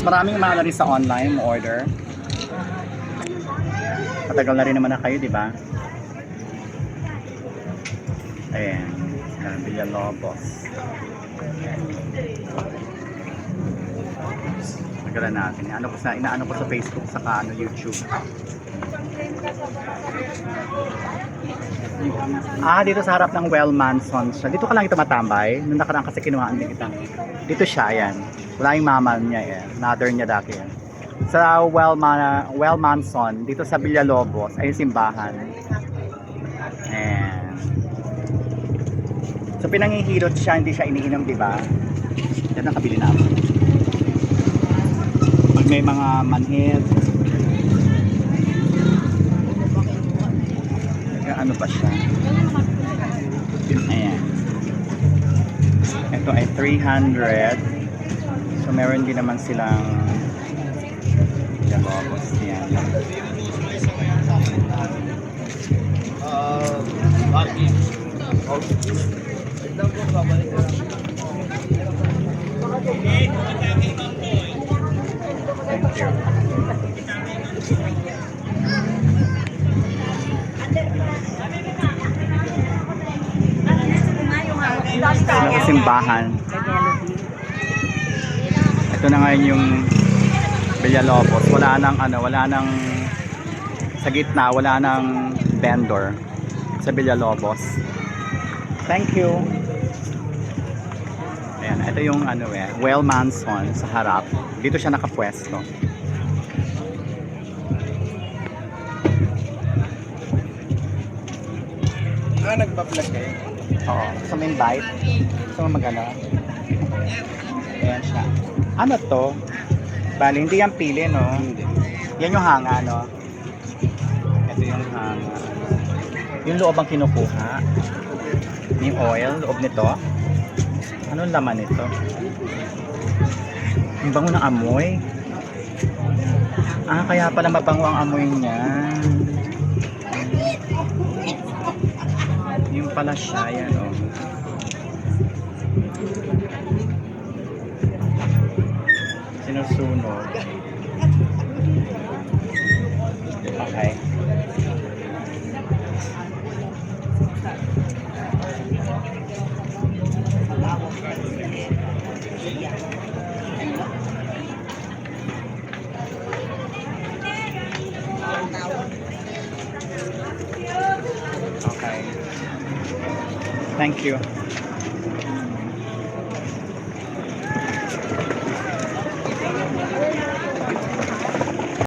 Mas maraming mga rin sa online mo order. Matagal na rin naman na kayo, di ba? Ayan. Yan, Villalobos. Tagalan natin. Ano ko sa inaano ko sa Facebook saka ano YouTube. Ah, dito sa harap ng Well Manson siya. Dito ka lang ito matambay. Nung nakaraan kasi kinuhaan din kita. Dito siya, yan. Wala yung mama niya, yan. Mother niya dati yan. Sa Well, Ma well Manson, dito sa Villalobos, ay simbahan. Ayan. So pinangihilot siya, hindi siya iniinom, di ba? Yan ang kabili namin. Pag may mga manhid, ano pa siya? Ayan. Ito ay 300. So meron din naman silang Jalobos. Yan. Thank you. Sa simbahan. Ito na ngayon yung Villalobos. Wala nang ano, wala nang sa gitna, wala nang vendor sa Villalobos. Thank you. Ayan, ito yung ano eh, Well Manson sa harap. Dito siya nakapwesto. Ah, nagpa-vlog kayo? Oo. Gusto mo invite? Gusto mo magano? Ayan siya. Ano to? Bali, hindi yan pili, no? Hindi. Yan yung hanga, no? Ito yung hanga. Yung loob ang kinukuha. Yung oil, loob nito. Anong laman nito? Ang bango ng amoy. Ah, kaya pala mabango ang amoy niya. Yung pala siya, yan o. Sinusunog. Thank you.